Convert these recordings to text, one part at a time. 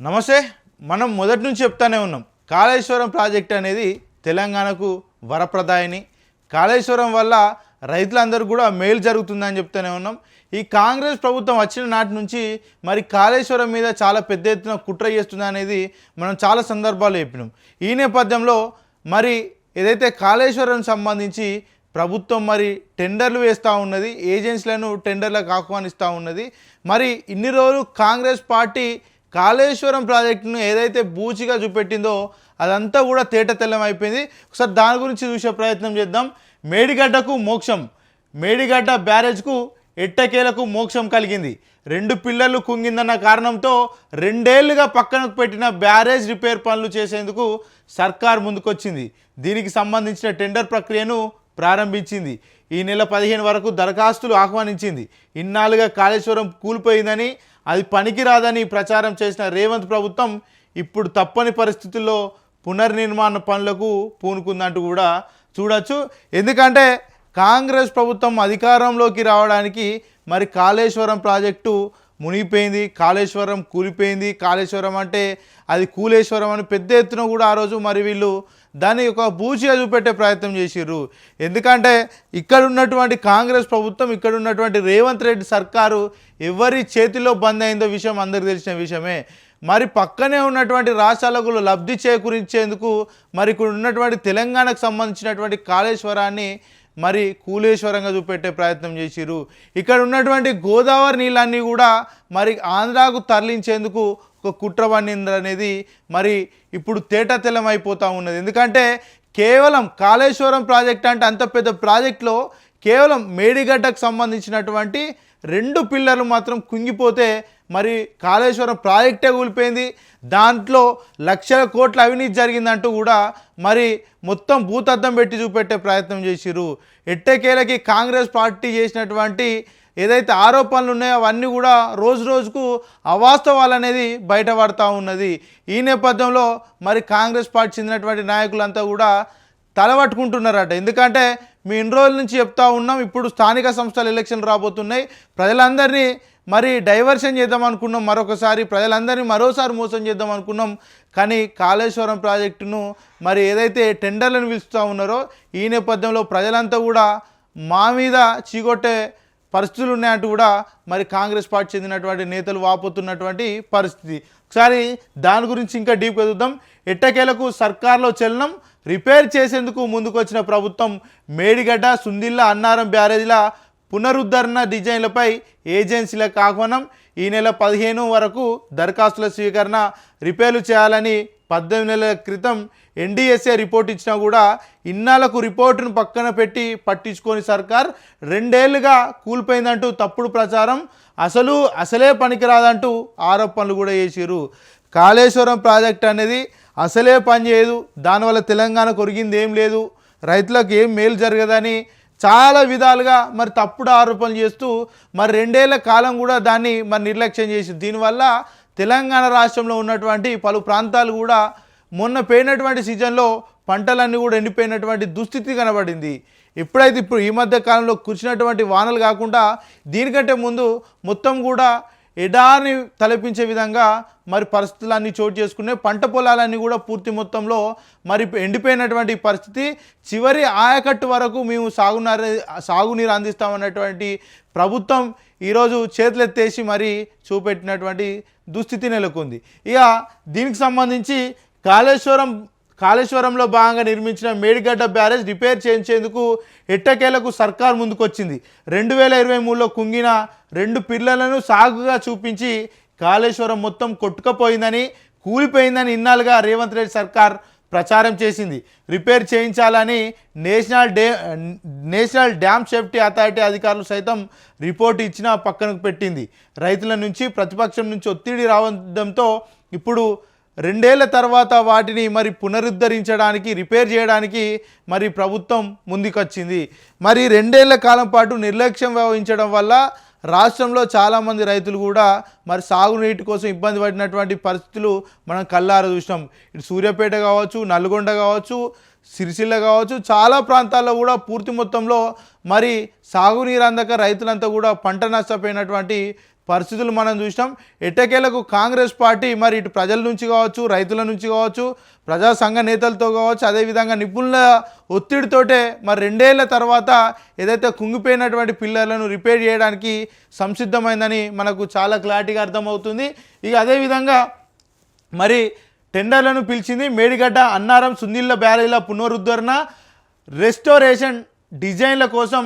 నమస్తే మనం మొదటి నుంచి చెప్తానే ఉన్నాం. కాళేశ్వరం ప్రాజెక్ట్ అనేది తెలంగాణకు వరప్రదాయని. కాళేశ్వరం వల్ల రైతులందరూ కూడా మేలు జరుగుతుందని చెప్తూనే ఉన్నాం. ఈ కాంగ్రెస్ ప్రభుత్వం వచ్చిన నాటి నుంచి మరి కాళేశ్వరం మీద చాలా పెద్ద ఎత్తున కుట్ర చేస్తుంది అనేది మనం చాలా సందర్భాలు చెప్పినాం. ఈ నేపథ్యంలో మరి ఏదైతే కాళేశ్వరం సంబంధించి ప్రభుత్వం మరి టెండర్లు వేస్తూ ఉన్నది ఏజెన్సీలను టెండర్లకు ఆహ్వానిస్తూ ఉన్నది మరి ఇన్ని రోజులు కాంగ్రెస్ పార్టీ కాళేశ్వరం ప్రాజెక్టును ఏదైతే బూచిగా చూపెట్టిందో అదంతా కూడా తేట తెల్లం అయిపోయింది. ఒకసారి దాని గురించి చూసే ప్రయత్నం చేద్దాం. మేడిగడ్డకు మోక్షం. మేడిగడ్డ బ్యారేజ్కు ఎట్టకేలకు మోక్షం కలిగింది. రెండు పిల్లలు కుంగిందన్న కారణంతో రెండేళ్ళుగా పక్కనకు పెట్టిన బ్యారేజ్ రిపేర్ పనులు చేసేందుకు సర్కార్ ముందుకొచ్చింది. దీనికి సంబంధించిన టెండర్ ప్రక్రియను ప్రారంభించింది. ఈ నెల పదిహేను వరకు దరఖాస్తులు ఆహ్వానించింది. ఇన్నాళ్ళుగా కాళేశ్వరం కూలిపోయిందని అది పనికిరాదని ప్రచారం చేసిన రేవంత్ ప్రభుత్వం ఇప్పుడు తప్పని పరిస్థితుల్లో పునర్నిర్మాణ పనులకు పూనుకుందంటూ కూడా చూడొచ్చు. ఎందుకంటే కాంగ్రెస్ ప్రభుత్వం అధికారంలోకి రావడానికి మరి కాళేశ్వరం ప్రాజెక్టు మునిగిపోయింది కాళేశ్వరం కూలిపోయింది. కాళేశ్వరం అంటే అది కూలేశ్వరం అని పెద్ద ఎత్తున కూడా ఆ రోజు మరి వీళ్ళు దాన్ని ఒక బూచిగా చూపెట్టే ప్రయత్నం చేసిర్రు. ఎందుకంటే ఇక్కడ ఉన్నటువంటి కాంగ్రెస్ ప్రభుత్వం ఇక్కడ ఉన్నటువంటి రేవంత్ రెడ్డి సర్కారు ఎవరి చేతిలో బంద్ అయిందో విషయం అందరికీ తెలిసిన విషయమే. మరి పక్కనే ఉన్నటువంటి రాష్ట్రాలకు లబ్ధి చేకూరించేందుకు మరి ఇక్కడ ఉన్నటువంటి తెలంగాణకు సంబంధించినటువంటి కాళేశ్వరాన్ని మరి కూలేశ్వరంగా చూపెట్టే ప్రయత్నం చేసిరు ఇక్కడ ఉన్నటువంటి గోదావరి నీళ్ళన్నీ కూడా మరి ఆంధ్రాకు తరలించేందుకు ఒక కుట్ర అనేది మరి ఇప్పుడు తేటతెల్లం అయిపోతూ ఉన్నది. ఎందుకంటే కేవలం కాళేశ్వరం ప్రాజెక్ట్ అంటే అంత పెద్ద ప్రాజెక్టులో కేవలం మేడిగడ్డకు సంబంధించినటువంటి రెండు పిల్లర్లు మాత్రం కుంగిపోతే మరి కాళేశ్వరం ప్రాజెక్టే కూలిపోయింది. దాంట్లో లక్షల కోట్ల అవినీతి జరిగిందంటూ కూడా మరి మొత్తం భూతద్దం పెట్టి చూపెట్టే ప్రయత్నం చేసిరు ఎట్టకేలకి కాంగ్రెస్ పార్టీ చేసినటువంటి ఏదైతే ఆరోపణలు ఉన్నాయో అవన్నీ కూడా రోజు రోజుకు అవాస్తవాలు అనేది బయటపడతా ఉన్నది. ఈ నేపథ్యంలో మరి కాంగ్రెస్ పార్టీ చెందినటువంటి నాయకులంతా కూడా తలబట్టుకుంటున్నారట ఎందుకంటే మీ ఇన్ని రోజుల నుంచి చెప్తా ఉన్నాం ఇప్పుడు స్థానిక సంస్థల ఎలక్షన్ రాబోతున్నాయి. ప్రజలందరినీ మరి డైవర్షన్ చేద్దాం అనుకున్నాం మరొకసారి ప్రజలందరినీ మరోసారి మోసం చేద్దాం అనుకున్నాం. కానీ కాళేశ్వరం ప్రాజెక్టును మరి ఏదైతే టెండర్లను పిలుస్తూ ఉన్నారో ఈ నేపథ్యంలో ప్రజలంతా కూడా మా మీద చీకొట్టే పరిస్థితులు ఉన్నాయంటూ కూడా మరి కాంగ్రెస్ పార్టీ చెందినటువంటి నేతలు వాపోతున్నటువంటి పరిస్థితి. ఒకసారి దాని గురించి ఇంకా డీప్గా చూద్దాం. ఎట్టకేలకు సర్కార్లో చలనం రిపేర్ చేసేందుకు ముందుకొచ్చిన ప్రభుత్వం మేడిగడ్డ సుందిల్ల అన్నారం బ్యారేజ్ల పునరుద్ధరణ డిజైన్లపై ఏజెన్సీలకు ఆహ్వానం ఈ నెల పదిహేను వరకు దరఖాస్తుల స్వీకరణ రిపేర్లు చేయాలని పద్దెనిమిది నెలల క్రితం ఎన్డీఎస్ఏ రిపోర్ట్ ఇచ్చినా కూడా ఇన్నాళ్ళకు రిపోర్టును పక్కన పెట్టి పట్టించుకొని సర్కార్ రెండేళ్ళుగా కూలిపోయిందంటూ తప్పుడు ప్రచారం అసలు అసలే పనికిరాదంటూ ఆరోపణలు కూడా చేసిరు కాళేశ్వరం ప్రాజెక్ట్ అనేది అసలే పనిచేయదు దానివల్ల తెలంగాణ కొరిగింది ఏం లేదు రైతులకు ఏం మేలు జరగదని చాలా విధాలుగా మరి తప్పుడు ఆరోపణలు చేస్తూ మరి రెండేళ్ళ కాలం కూడా దాన్ని మరి నిర్లక్ష్యం చేసి దీనివల్ల తెలంగాణ రాష్ట్రంలో ఉన్నటువంటి పలు ప్రాంతాలు కూడా మొన్న పోయినటువంటి సీజన్లో పంటలన్నీ కూడా ఎండిపోయినటువంటి దుస్థితి కనబడింది. ఎప్పుడైతే ఇప్పుడు ఈ మధ్య కాలంలో కురిసినటువంటి వానలు కాకుండా దీనికంటే ముందు మొత్తం కూడా ఎడారిని తలపించే విధంగా మరి పరిస్థితులన్నీ చోటు చేసుకున్నాయి పంట పొలాలన్నీ కూడా పూర్తి మొత్తంలో మరి ఎండిపోయినటువంటి పరిస్థితి. చివరి ఆయకట్టు వరకు మేము సాగునారు సాగునీరు అందిస్తామన్నటువంటి ప్రభుత్వం ఈరోజు చేతులెత్తేసి మరి చూపెట్టినటువంటి దుస్థితి నెలకొంది. ఇక దీనికి సంబంధించి కాళేశ్వరం కాళేశ్వరంలో భాగంగా నిర్మించిన మేడిగడ్డ బ్యారేజ్ రిపేర్ చేయించేందుకు ఎట్టకేలకు సర్కార్ ముందుకొచ్చింది. రెండు వేల ఇరవై మూడులో కుంగిన రెండు పిల్లలను సాగుగా చూపించి కాళేశ్వరం మొత్తం కొట్టుకపోయిందని కూలిపోయిందని ఇన్నాళ్ళుగా రేవంత్ రెడ్డి సర్కార్ ప్రచారం చేసింది. రిపేర్ చేయించాలని national day national dam safety authority అధికారులు సైతం రిపోర్ట్ ఇచ్చినా పక్కనకు పెట్టింది. రైతుల నుంచి ప్రతిపక్షం నుంచి ఒత్తిడి రావడంతో ఇప్పుడు రెండేళ్ళ తర్వాత వాటిని మరి పునరుద్ధరించడానికి రిపేర్ చేయడానికి మరి ప్రభుత్వం ముందుకొచ్చింది. మరి రెండేళ్ళ కాలం పాటు నిర్లక్ష్యం వ్యవహరించడం వల్ల రాష్ట్రంలో చాలామంది రైతులు కూడా మరి సాగునీటి కోసం ఇబ్బంది పడినటువంటి పరిస్థితులు మనం కళ్ళార చూసినాం. ఇటు సూర్యాపేట కావచ్చు నల్గొండ కావచ్చు సిరిసిల్ల కావచ్చు చాలా ప్రాంతాల్లో కూడా పూర్తి మొత్తంలో మరి సాగునీరు అందక రైతులంతా కూడా పంట నష్టపోయినటువంటి పరిస్థితులు మనం చూసినాం. ఎట్టకేలకు కాంగ్రెస్ పార్టీ మరి ఇటు ప్రజల నుంచి కావచ్చు రైతుల నుంచి కావచ్చు ప్రజా సంఘ నేతలతో కావచ్చు అదేవిధంగా నిపుణుల ఒత్తిడితోటే మరి రెండేళ్ళ తర్వాత ఏదైతే కుంగిపోయినటువంటి పిల్లలను రిపేర్ చేయడానికి సంసిద్ధమైందని మనకు చాలా క్లారిటీగా అర్థమవుతుంది. ఇక అదేవిధంగా మరి టెండర్లను పిలిచింది మేడిగడ్డ అన్నారం సునీళ్ళ బ్యారేజ్ల పునరుద్ధరణ రెస్టోరేషన్ డిజైన్ల కోసం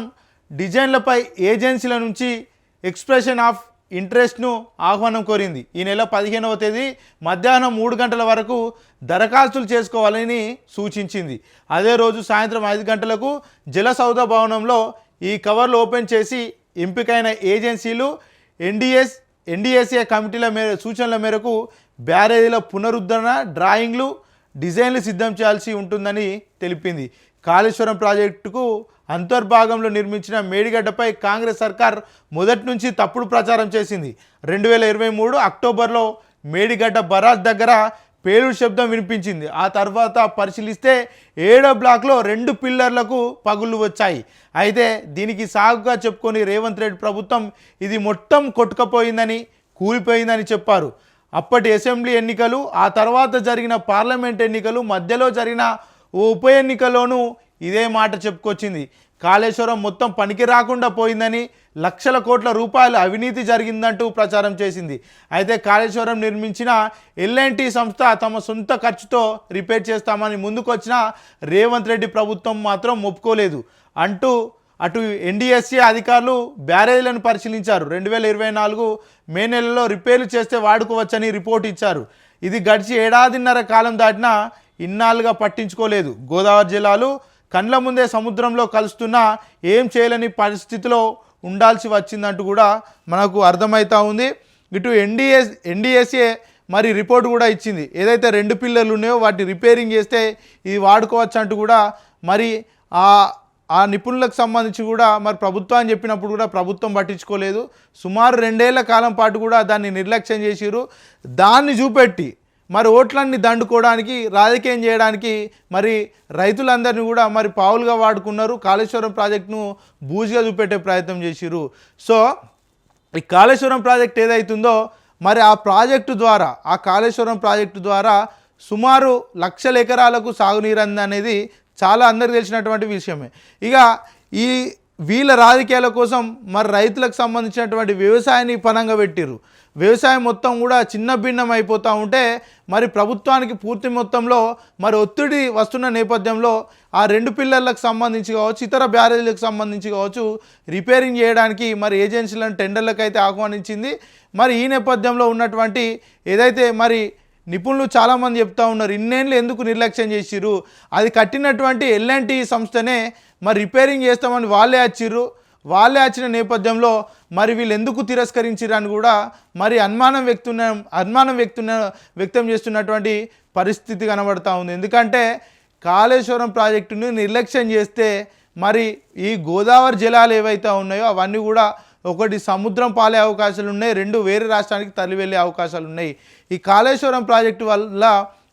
డిజైన్లపై ఏజెన్సీల నుంచి ఎక్స్ప్రెషన్ ఆఫ్ ఇంట్రెస్ట్ను ఆహ్వానం కోరింది. ఈ నెల పదిహేనవ తేదీ మధ్యాహ్నం మూడు గంటల వరకు దరఖాస్తులు చేసుకోవాలని సూచించింది. అదే రోజు సాయంత్రం ఐదు గంటలకు జలసౌధ భవనంలో ఈ కవర్లు ఓపెన్ చేసి ఎంపికైన ఏజెన్సీలు ఎన్డీఎస్ ఎన్డిఎస్ఏ కమిటీల మేర సూచనల మేరకు బ్యారేజీల పునరుద్ధరణ డ్రాయింగ్లు డిజైన్లు సిద్ధం చేయాల్సి ఉంటుందని తెలిపింది. కాళేశ్వరం ప్రాజెక్టుకు అంతర్భాగంలో నిర్మించిన మేడిగడ్డపై కాంగ్రెస్ సర్కార్ మొదటి నుంచి తప్పుడు ప్రచారం చేసింది. రెండు వేల ఇరవై మూడు అక్టోబర్లో మేడిగడ్డ బరాజ్ దగ్గర పేరు శబ్దం వినిపించింది. ఆ తర్వాత పరిశీలిస్తే ఏడో బ్లాక్లో రెండు పిల్లర్లకు పగుళ్ళు వచ్చాయి. అయితే దీనికి సాగుగా చెప్పుకొని రేవంత్ రెడ్డి ప్రభుత్వం ఇది మొత్తం కొట్టుకపోయిందని కూలిపోయిందని చెప్పారు. అప్పటి అసెంబ్లీ ఎన్నికలు ఆ తర్వాత జరిగిన పార్లమెంట్ ఎన్నికలు మధ్యలో జరిగిన ఓ ఉప ఎన్నికలోనూ ఇదే మాట చెప్పుకొచ్చింది. కాళేశ్వరం మొత్తం పనికి రాకుండా పోయిందని లక్షల కోట్ల రూపాయలు అవినీతి జరిగిందంటూ ప్రచారం చేసింది. అయితే కాళేశ్వరం నిర్మించిన ఎల్ఎన్టీ సంస్థ తమ సొంత ఖర్చుతో రిపేర్ చేస్తామని ముందుకొచ్చిన రేవంత్ రెడ్డి ప్రభుత్వం మాత్రం ఒప్పుకోలేదు అంటూ అటు ఎన్డీఎస్సీ అధికారులు బ్యారేజ్లను పరిశీలించారు. రెండు వేల ఇరవై నాలుగు మే నెలలో రిపేర్లు చేస్తే వాడుకోవచ్చని రిపోర్ట్ ఇచ్చారు. ఇది గడిచి ఏడాదిన్నర కాలం దాటినా ఇన్నాళ్ళుగా పట్టించుకోలేదు. గోదావరి జిల్లాలు కండ్ల ముందే సముద్రంలో కలుస్తున్నా ఏం చేయలేని పరిస్థితిలో ఉండాల్సి వచ్చిందంటూ కూడా మనకు అర్థమవుతూ ఉంది. ఇటు ఎన్డీఎస్ ఎన్డీఎస్ఏ మరి రిపోర్ట్ కూడా ఇచ్చింది. ఏదైతే రెండు పిల్లర్లు ఉన్నాయో వాటి రిపేరింగ్ చేస్తే ఇది వాడుకోవచ్చు అంటూ కూడా మరి ఆ ఆ నిపుణులకు సంబంధించి కూడా మరి ప్రభుత్వాన్ని చెప్పినప్పుడు కూడా ప్రభుత్వం పట్టించుకోలేదు. సుమారు రెండేళ్ళ కాలం పాటు కూడా దాన్ని నిర్లక్ష్యం చేసిరు దాన్ని చూపెట్టి మరి ఓట్లన్నీ దండుకోవడానికి రాజకీయం చేయడానికి మరి రైతులందరినీ కూడా మరి పావులుగా వాడుకున్నారు. కాళేశ్వరం ప్రాజెక్టును బూజుగా చూపెట్టే ప్రయత్నం చేసిరు సో ఈ కాళేశ్వరం ప్రాజెక్ట్ ఏదైతుందో మరి ఆ ప్రాజెక్టు ద్వారా ఆ కాళేశ్వరం ప్రాజెక్టు ద్వారా సుమారు లక్షల ఎకరాలకు సాగునీరు అంది అనేది చాలా అందరికి తెలిసినటువంటి విషయమే. ఇక ఈ వీళ్ళ రాజకీయాల కోసం మరి రైతులకు సంబంధించినటువంటి వ్యవసాయాన్ని పనంగా పెట్టిర్రు. వ్యవసాయం మొత్తం కూడా చిన్న భిన్నం అయిపోతూ ఉంటే మరి ప్రభుత్వానికి పూర్తి మొత్తంలో మరి ఒత్తిడి వస్తున్న నేపథ్యంలో ఆ రెండు పిల్లర్లకు సంబంధించి కావచ్చు ఇతర బ్యారేజీలకు సంబంధించి కావచ్చు రిపేరింగ్ చేయడానికి మరి ఏజెన్సీలను టెండర్లకు అయితే ఆహ్వానించింది. మరి ఈ నేపథ్యంలో ఉన్నటువంటి ఏదైతే మరి నిపుణులు చాలామంది చెప్తా ఉన్నారు ఇన్నేళ్ళు ఎందుకు నిర్లక్ష్యం చేసిర్రు? అది కట్టినటువంటి ఎల్ఎన్టీ సంస్థనే మరి రిపేరింగ్ చేస్తామని వాళ్ళే వచ్చిర్రు వాళ్ళే వచ్చిన నేపథ్యంలో మరి వీళ్ళు ఎందుకు తిరస్కరించారని కూడా మరి అనుమానం వ్యక్తున్న అనుమానం వ్యక్తున్న వ్యక్తం చేస్తున్నటువంటి పరిస్థితి కనబడతా ఉంది. ఎందుకంటే కాళేశ్వరం ప్రాజెక్టును నిర్లక్ష్యం చేస్తే మరి ఈ గోదావరి జలాలు ఏవైతే ఉన్నాయో అవన్నీ కూడా ఒకటి సముద్రం పాలే అవకాశాలు ఉన్నాయి రెండు వేరే రాష్ట్రానికి తరలి వెళ్ళే అవకాశాలు ఉన్నాయి. ఈ కాళేశ్వరం ప్రాజెక్టు వల్ల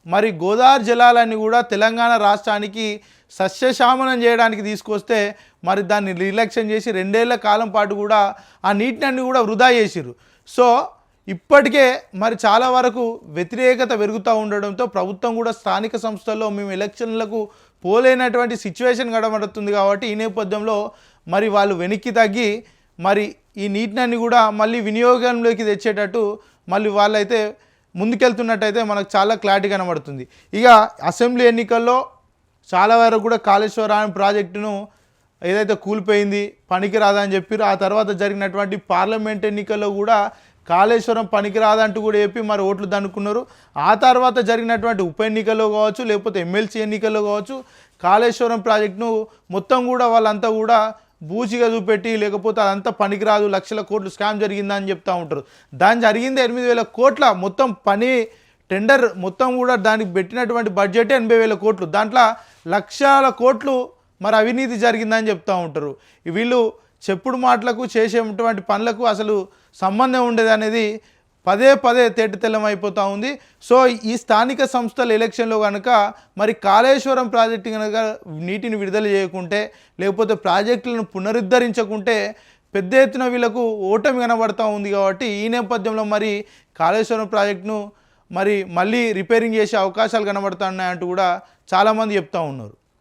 మరి గోదావరి జలాలన్నీ కూడా తెలంగాణ రాష్ట్రానికి సస్యశామనం చేయడానికి తీసుకొస్తే మరి దాన్ని నిర్లక్ష్యం చేసి రెండేళ్ళ కాలం పాటు కూడా ఆ నీటిని కూడా వృధా చేసిరు సో ఇప్పటికే మరి చాలా వరకు వ్యతిరేకత పెరుగుతూ ఉండడంతో ప్రభుత్వం కూడా స్థానిక సంస్థల్లో మేము ఎలక్షన్లకు పోలేనటువంటి సిచ్యువేషన్ కనబడుతుంది కాబట్టి ఈ నేపథ్యంలో మరి వాళ్ళు వెనక్కి తగ్గి మరి ఈ నీటిని కూడా మళ్ళీ వినియోగంలోకి తెచ్చేటట్టు మళ్ళీ వాళ్ళైతే ముందుకెళ్తున్నట్టయితే మనకు చాలా క్లారిటీ కనబడుతుంది. ఇక అసెంబ్లీ ఎన్నికల్లో చాలా వరకు కూడా కాళేశ్వరం ప్రాజెక్టును ఏదైతే కూలిపోయింది పనికిరాదని రాదని చెప్పారు. ఆ తర్వాత జరిగినటువంటి పార్లమెంట్ ఎన్నికల్లో కూడా కాళేశ్వరం పనికి రాదంటూ కూడా చెప్పి మరి ఓట్లు దండుకున్నారు ఆ తర్వాత జరిగినటువంటి ఉప ఎన్నికల్లో కావచ్చు లేకపోతే ఎమ్మెల్సీ ఎన్నికల్లో కావచ్చు కాళేశ్వరం ప్రాజెక్టును మొత్తం కూడా వాళ్ళంతా కూడా బూచిగా చూపెట్టి లేకపోతే అదంతా పనికిరాదు లక్షల కోట్లు స్కామ్ జరిగిందని చెప్తూ ఉంటారు. దాని జరిగింది ఎనిమిది వేల కోట్ల మొత్తం పని టెండర్ మొత్తం కూడా దానికి పెట్టినటువంటి బడ్జెట్ ఎనభై వేల కోట్లు. దాంట్లో లక్షల కోట్లు మరి అవినీతి జరిగిందని చెప్తూ ఉంటారు. వీళ్ళు చెప్పుడు మాటలకు చేసేటువంటి పనులకు అసలు సంబంధం ఉండేది అనేది పదే పదే తేటతెల్లం అయిపోతూ ఉంది. సో ఈ స్థానిక సంస్థల ఎలక్షన్లో కనుక మరి కాళేశ్వరం ప్రాజెక్టు కనుక నీటిని విడుదల చేయకుంటే లేకపోతే ప్రాజెక్టులను పునరుద్ధరించకుంటే పెద్ద ఎత్తున వీళ్ళకు ఓటమి కనబడతా ఉంది కాబట్టి ఈ నేపథ్యంలో మరి కాళేశ్వరం ప్రాజెక్టును మరి మళ్ళీ రిపేరింగ్ చేసే అవకాశాలు కనబడుతున్నాయంటూ కూడా చాలామంది చెప్తా ఉన్నారు.